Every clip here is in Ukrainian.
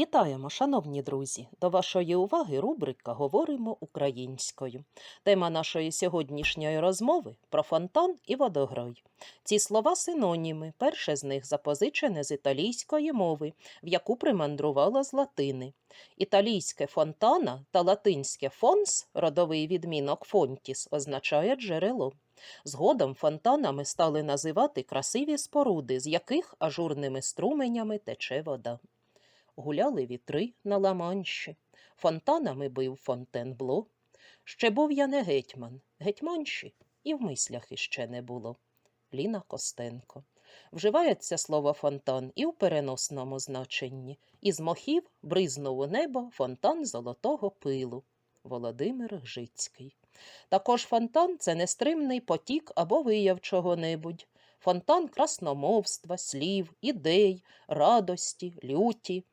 Вітаємо, шановні друзі! До вашої уваги рубрика Говоримо українською. Тема нашої сьогоднішньої розмови про фонтан і водограй. Ці слова синоніми. Перше з них запозичене з італійської мови, в яку примандрувало з латини. Італійське фонтана та латинське фонс, родовий відмінок фонтіс, означає джерело. Згодом фонтанами стали називати красиві споруди, з яких ажурними струменями тече вода. Гуляли вітри на ламанші, фонтанами бив Фонтенбло. Ще був я не гетьман, гетьманші і в мислях іще не було. Ліна Костенко. Вживається слово фонтан і в переносному значенні. Із мохів бризнув у небо фонтан золотого пилу. Володимир Гжицький. Також фонтан це нестримний потік або вияв чого-небудь. Фонтан красномовства, слів, ідей, радості, люті.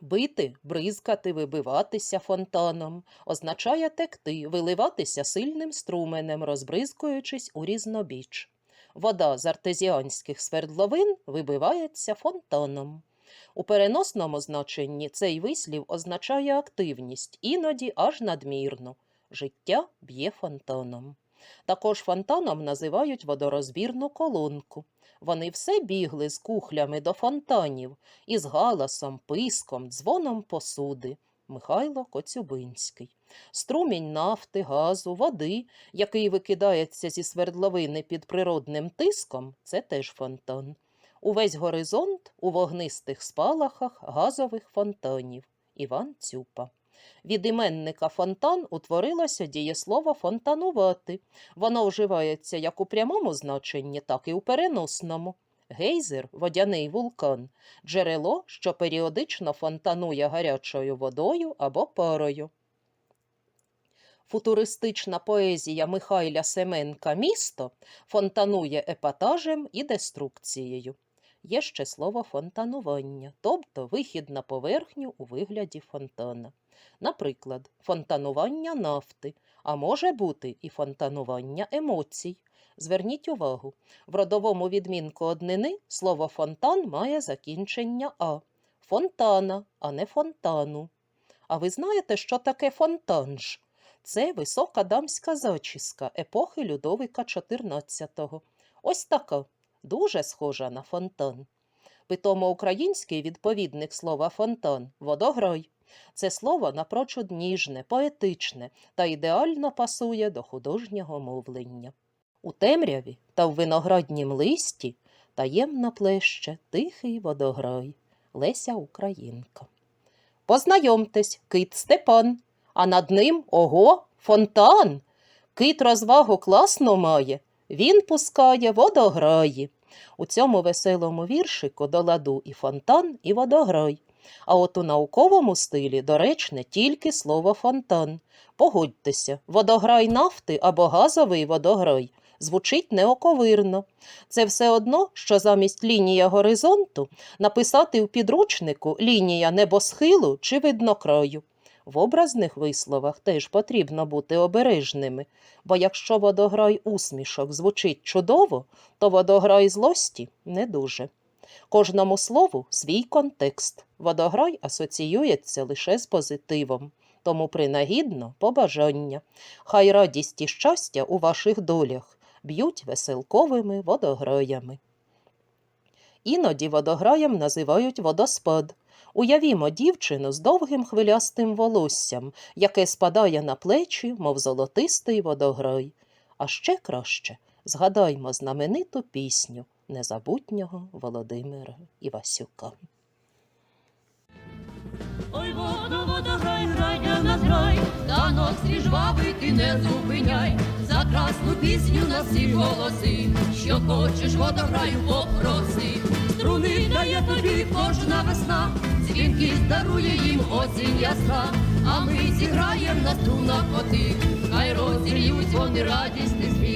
Бити, бризкати, вибиватися фонтаном означає текти, виливатися сильним струменем, розбризкуючись у різнобіч. Вода з артезіанських свердловин вибивається фонтаном. У переносному значенні цей вислів означає активність, іноді аж надмірну. Життя б'є фонтаном. Також фонтаном називають водорозбірну колонку. Вони все бігли з кухлями до фонтанів із галасом, писком, дзвоном посуди. Михайло Коцюбинський. Струмінь нафти, газу, води, який викидається зі свердловини під природним тиском, це теж фонтан. Увесь горизонт у вогнистих спалахах газових фонтанів. Іван Цюпа. Від іменника фонтан утворилося дієслово фонтанувати. Воно вживається як у прямому значенні, так і у переносному. Гейзер водяний вулкан, джерело, що періодично фонтанує гарячою водою або парою. Футуристична поезія Михайля Семенка Місто фонтанує епатажем і деструкцією. Є ще слово фонтанування, тобто вихід на поверхню у вигляді фонтана. Наприклад, фонтанування нафти, а може бути і фонтанування емоцій. Зверніть увагу, в родовому відмінку однини слово фонтан має закінчення А. Фонтана, а не фонтану. А ви знаєте, що таке фонтанж? Це висока дамська зачіска епохи Людовика XIV. Ось така, дуже схожа на фонтан. Питомо український відповідник слова фонтан водограй. Це слово напрочуд ніжне, поетичне та ідеально пасує до художнього мовлення. У темряві та в винограднім листі таємно плеще тихий водограй Леся Українка. Познайомтесь, кит Степан, а над ним ого, фонтан. Кит розвагу класно має, він пускає водограї. У цьому веселому віршику до ладу і фонтан, і водограй. А от у науковому стилі доречне тільки слово фонтан. Погодьтеся, водограй нафти або газовий водограй звучить неоковирно. Це все одно, що замість лінія горизонту написати в підручнику лінія небосхилу чи виднокраю. В образних висловах теж потрібно бути обережними, бо якщо водограй усмішок звучить чудово, то водограй злості не дуже. Кожному слову свій контекст. Водограй асоціюється лише з позитивом, тому принагідно побажання. Хай радість і щастя у ваших долях б'ють веселковими водограями. Іноді водограєм називають водоспад. Уявімо дівчину з довгим хвилястим волоссям, яке спадає на плечі, мов золотистий водограй. А ще краще згадаймо знамениту пісню незабутнього Володимира Івасюка. Ой, воду, водограй, грай для нас грай, танок свій жвавий ти не зупиняй, за красну пісню на всі голоси, що хочеш водограю попроси, струни дає тобі кожна весна, дзвінкість дарує їм осінь ясна, а ми зіграєм на струнах коти, хай розір'ють вони радість сміх,